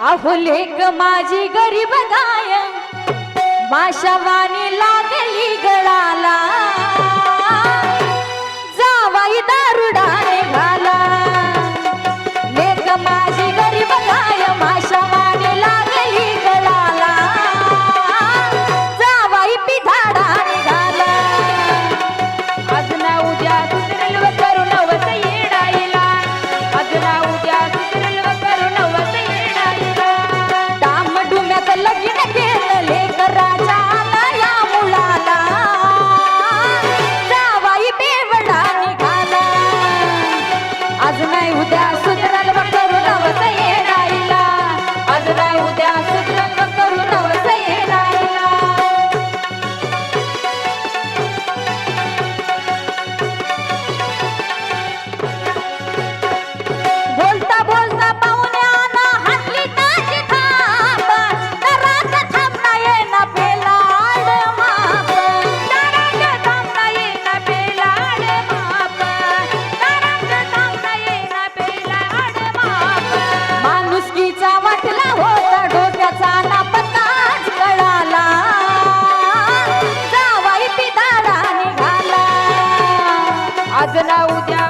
अहुलेक माझी गरीब गाय माशावानी लागली गळाल. आज ना उद्या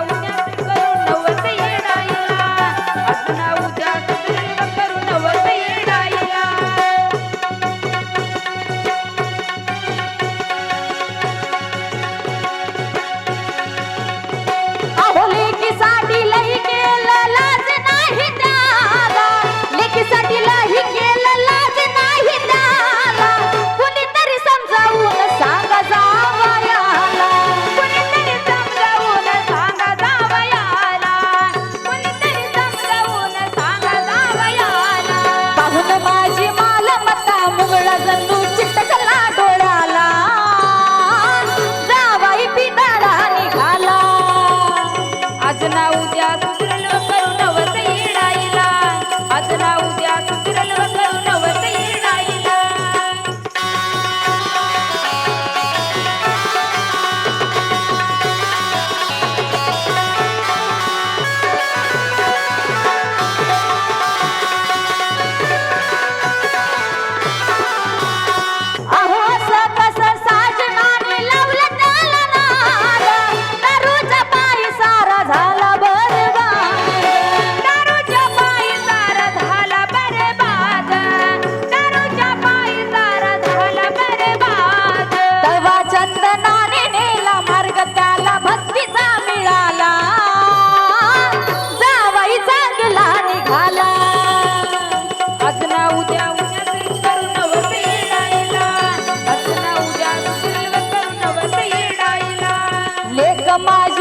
समाज